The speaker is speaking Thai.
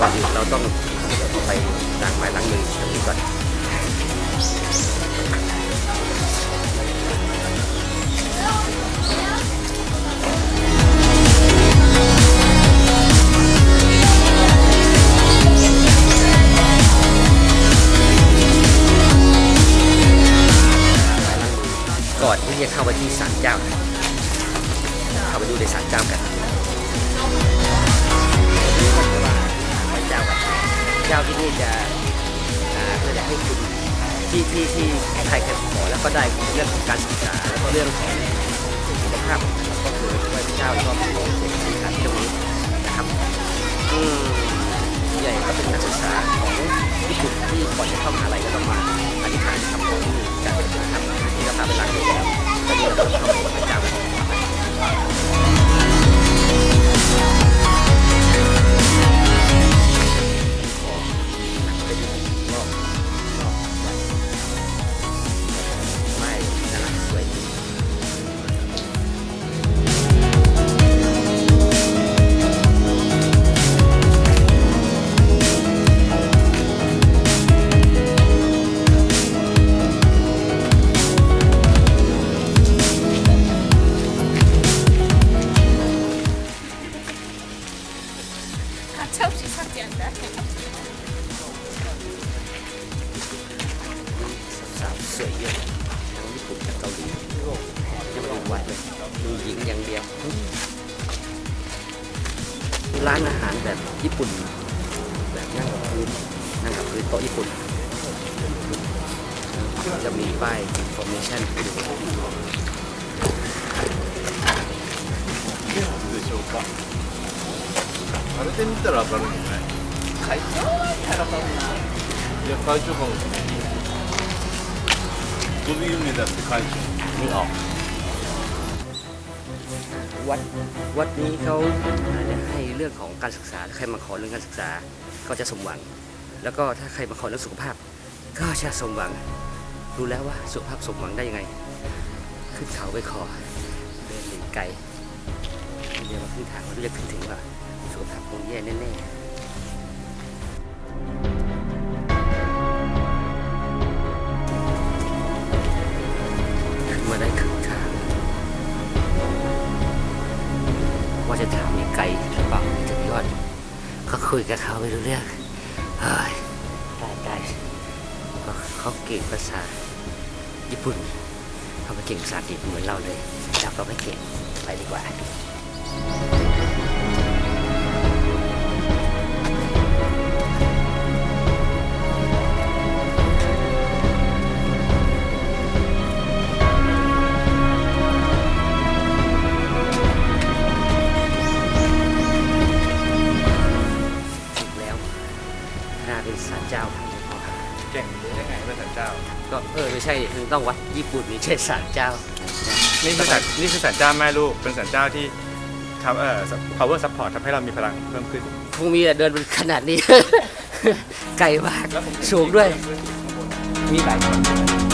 ก่อนอื่นเราต้องไปล้างไม้ล้างมือตรงนี้ก่อนก่อนที่จะเข้าไปที่ศาลเจ้าเข้าไปดูในศาลเจ้ากันาที่นี่จะเพื่อจะให้คุณที่ที่ที่ใครใครขอแล้วก็ได้เรื่องของการศึกษาแล้วก็เรื่องของสุขภาพก็คือพระเจ้าชอบของเด็กที่ขาดตรงนี้นะครับอืมใหญ่ก็เป็นนักศึกษาของญี่ปุ่นที่ก่อนจะเข้ามหาลัยก็ต้องมาอธิษฐานทำของที่นี่กันนะครับที่เราพาไปล้างมือแล้วตอนนี้เราต้องเข้า สาวสวยเยอะทั้งญี่ปุ่นกับเกาหลีจะมาดูวัดเลยดูหญิงอย่างเดียวร้านอาหารแบบญี่ปุ่น แบบนั่งกับพื้นนั่งกับพื้นโต๊ะญี่ปุ่น จะมีป้าย information ให้ดู でしょうかあれで見たらわかるんじゃない会長いや会長かもしれない 꾸미입니다 북한식 นึกออก วัดวัดนี้เขาจะให้เรื่องของการศึกษาใครมาขอเรื่องการศึกษาก็จะสมหวัง แล้วก็ถ้าใครมาขอเรื่องสุขภาพ ก็จะสมหวังดูแล้วว่าสุขภาพสมหวังได้ยังไง ขึ้นเขาไปขอเดินหนีไกลเดี๋ยวมาขึ้นทางเขาเรียกขึ้นถึงว่าสุขภาพคงแย่แน่ๆ คุยกับเขาไม่รู้เรื่องเฮ้ยได้ได้ก็เขาเก่งภาษาญี่ปุ่นเขาไม่เก่งภาษาอังกฤษเหมือนเราเลยเราก็ไม่เก่งไปดีกว่า เจ้า ก็เออไม่ใช่ถึงต้องวัดญี่ปุ่นไม่ใช่ศาลเจ้านะนี่คือสันนี่คือสันเจ้าแม่ลูก เป็นสันเจ้าที่ทำเอ่อ power support ทำให้เรามีพลังเพิ่มขึ้น คงมีแต่เดินเป็นขนาดนี้ ไกลมากสูงด้วย มีหลายคน